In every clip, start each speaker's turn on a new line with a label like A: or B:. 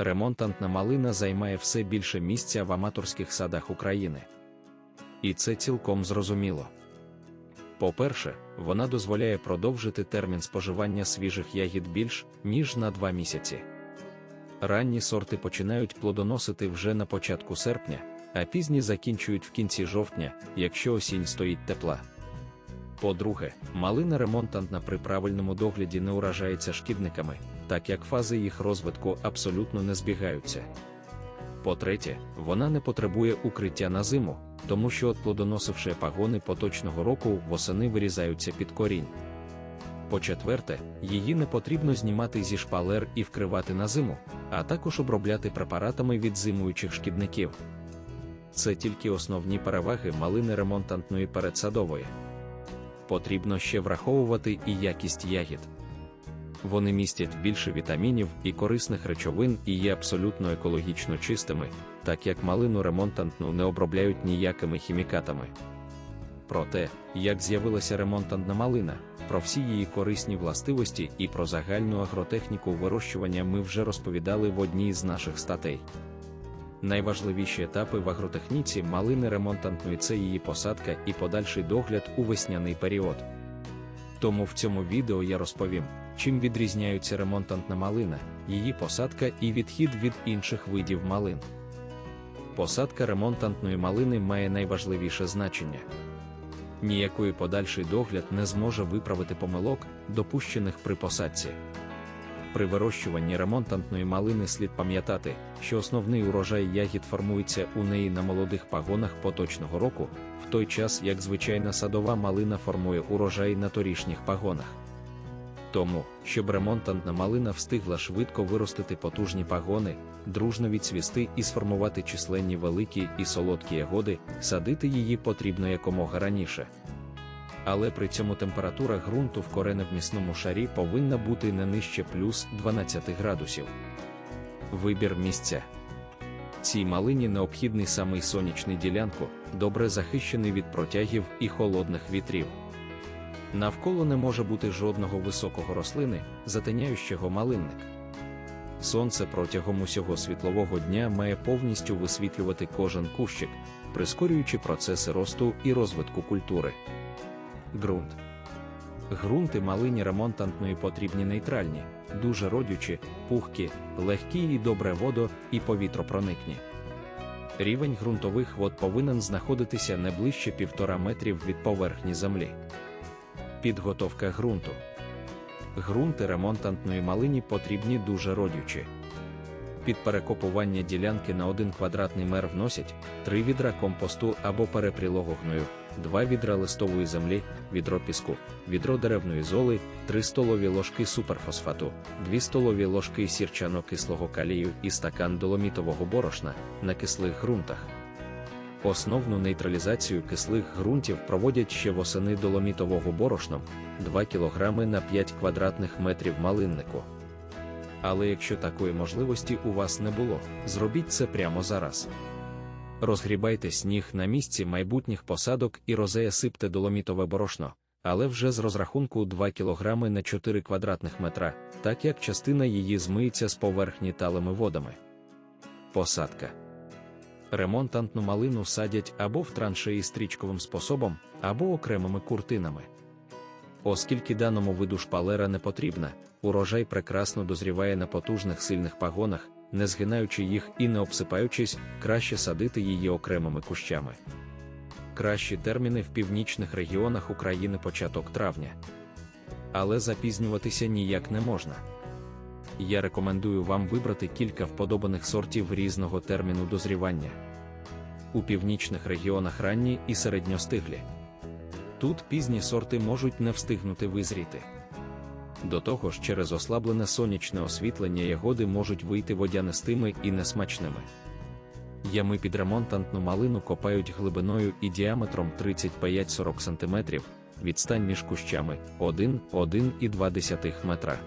A: ремонтантна малина займає все більше місця в аматорських садах України. І це цілком зрозуміло. По-перше, вона дозволяє продовжити термін споживання свіжих ягід більш, ніж на 2 місяці. Ранні сорти починають плодоносити вже на початку серпня, а пізні закінчують в кінці жовтня, якщо осінь стоїть тепла. По-друге, малина ремонтантна при правильному догляді не уражається шкідниками, так як фази їх розвитку абсолютно не збігаються. По-третє, вона не потребує укриття на зиму, тому що плодоносивши пагони поточного року восени вирізаються під корінь. По-четверте, її не потрібно знімати зі шпалер і вкривати на зиму, а також обробляти препаратами від зимуючих шкідників. Це тільки основні переваги малини ремонтантної передсадової. Потрібно ще враховувати і якість ягід. Вони містять більше вітамінів і корисних речовин і є абсолютно екологічно чистими, так як малину ремонтантну не обробляють ніякими хімікатами. Про те, як з'явилася ремонтантна малина, про всі її корисні властивості і про загальну агротехніку вирощування ми вже розповідали в одній з наших статей. Найважливіші етапи в агротехніці малини ремонтантної це її посадка і подальший догляд у весняний період. Тому в цьому відео я розповім, чим відрізняються ремонтантна малина, її посадка і відхід від інших видів малин. Посадка ремонтантної малини має найважливіше значення. Ніякої подальший догляд не зможе виправити помилок, допущених при посадці. При вирощуванні ремонтантної малини слід пам'ятати, що основний урожай ягід формується у неї на молодих пагонах поточного року, в той час як звичайна садова малина формує урожай на торішніх пагонах. Тому, щоб ремонтантна малина встигла швидко виростити потужні пагони, дружно відцвісти і сформувати численні великі і солодкі ягоди, садити її потрібно якомога раніше. Але при цьому температура ґрунту в кореневмісному шарі повинна бути не нижче плюс 12 градусів. Вибір місця. Цій малині необхідний самий сонячний ділянку, добре захищений від протягів і холодних вітрів. Навколо не може бути жодного високого рослини, затеняючого малинник. Сонце протягом усього світлового дня має повністю висвітлювати кожен кущик, прискорюючи процеси росту і розвитку культури. Ґрунт. Ґрунти малині ремонтантної потрібні нейтральні, дуже родючі, пухкі, легкі і добре водо і повітропроникні. Рівень ґрунтових вод повинен знаходитися не ближче 1,5 метрів від поверхні землі. Підготовка ґрунту. Ґрунти ремонтантної малині потрібні дуже родючі. Під перекопування ділянки на 1 квадратний мер вносять 3 відра компосту або перепрілого гною, 2 відра листової землі, відро піску, відро деревної золи, 3 столові ложки суперфосфату, 2 столові ложки сірчано-кислого калію і стакан доломітового борошна на кислих ґрунтах. Основну нейтралізацію кислих ґрунтів проводять ще восени доломітового борошном 2 кг на 5 квадратних метрів малиннику. Але якщо такої можливості у вас не було, зробіть це прямо зараз. Розгрібайте сніг на місці майбутніх посадок і розея сипте доломітове борошно, але вже з розрахунку 2 кг на 4 квадратних метра, так як частина її змиється з поверхні талими водами. Посадка. Ремонтантну малину садять або в траншеї стрічковим способом, або окремими куртинами. Оскільки даному виду шпалера не потрібна, урожай прекрасно дозріває на потужних сильних пагонах, не згинаючи їх і не обсипаючись, краще садити її окремими кущами. Кращі терміни в північних регіонах України початок травня. Але запізнюватися ніяк не можна. Я рекомендую вам вибрати кілька вподобаних сортів різного терміну дозрівання. У північних регіонах ранні і середньостиглі. Тут пізні сорти можуть не встигнути визріти. До того ж, через ослаблене сонячне освітлення ягоди можуть вийти водянистими і несмачними. Ями під ремонтантну малину копають глибиною і діаметром 35-40 см, відстань між кущами 1-1,2 метра.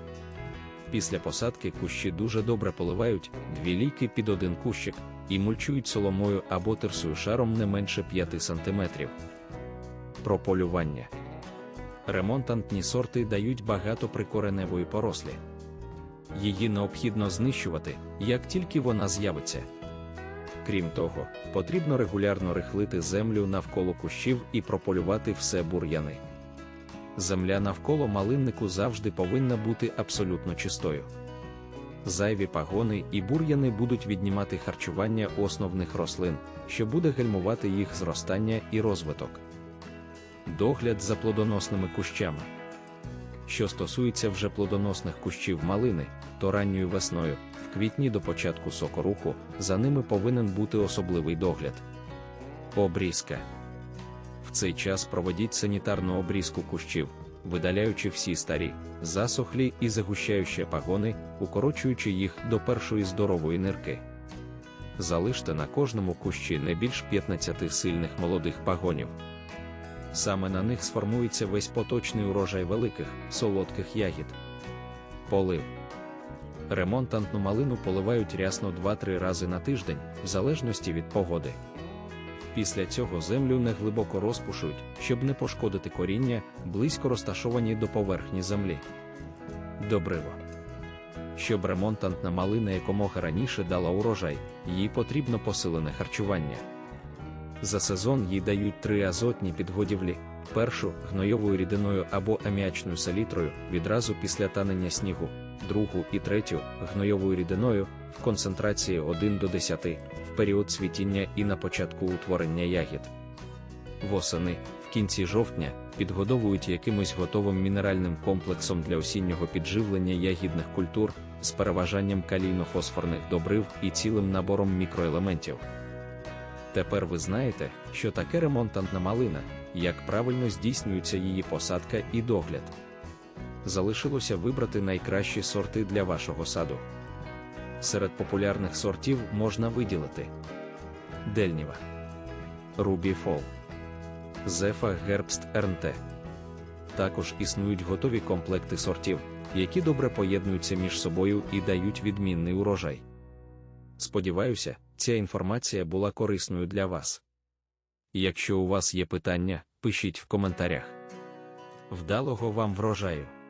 A: Після посадки кущі дуже добре поливають дві ліки під один кущик і мульчують соломою або терсою шаром не менше 5 см. Про полювання. Ремонтантні сорти дають багато прикореневої порослі. Її необхідно знищувати, як тільки вона з'явиться. Крім того, потрібно регулярно рихлити землю навколо кущів і прополювати все бур'яни. Земля навколо малиннику завжди повинна бути абсолютно чистою. Зайві пагони і бур'яни будуть віднімати харчування основних рослин, що буде гальмувати їх зростання і розвиток. Догляд за плодоносними кущами. Що стосується вже плодоносних кущів малини, то ранньою весною, в квітні до початку сокоруху, за ними повинен бути особливий догляд. Обрізка. В цей час проводіть санітарну обрізку кущів, видаляючи всі старі, засохлі і загущаючі пагони, укорочуючи їх до першої здорової нирки. Залиште на кожному кущі не більш 15 сильних молодих пагонів. Саме на них сформується весь поточний урожай великих, солодких ягід. Полив. Ремонтантну малину поливають рясно 2-3 рази на тиждень, в залежності від погоди. Після цього землю неглибоко розпушують, щоб не пошкодити коріння, близько розташовані до поверхні землі. Добриво. Щоб ремонтантна малина якомога раніше дала урожай, їй потрібно посилене харчування. За сезон їй дають три азотні підгодівлі: першу гнойовою рідиною або аміачною селітрою відразу після танення снігу, другу і третю гнойовою рідиною в концентрації 1 до 10 в період цвітіння і на початку утворення ягід. Восени, в кінці жовтня, підгодовують якимось готовим мінеральним комплексом для осіннього підживлення ягідних культур з переважанням калійно-фосфорних добрив і цілим набором мікроелементів. Тепер ви знаєте, що таке ремонтантна малина, як правильно здійснюється її посадка і догляд. Залишилося вибрати найкращі сорти для вашого саду. Серед популярних сортів можна виділити Дельніва, Рубі Фол, Зефа Гербст РНТ. Також існують готові комплекти сортів, які добре поєднуються між собою і дають відмінний урожай. Сподіваюся, ця інформація була корисною для вас. Якщо у вас є питання, пишіть в коментарях. Вдалого вам врожаю!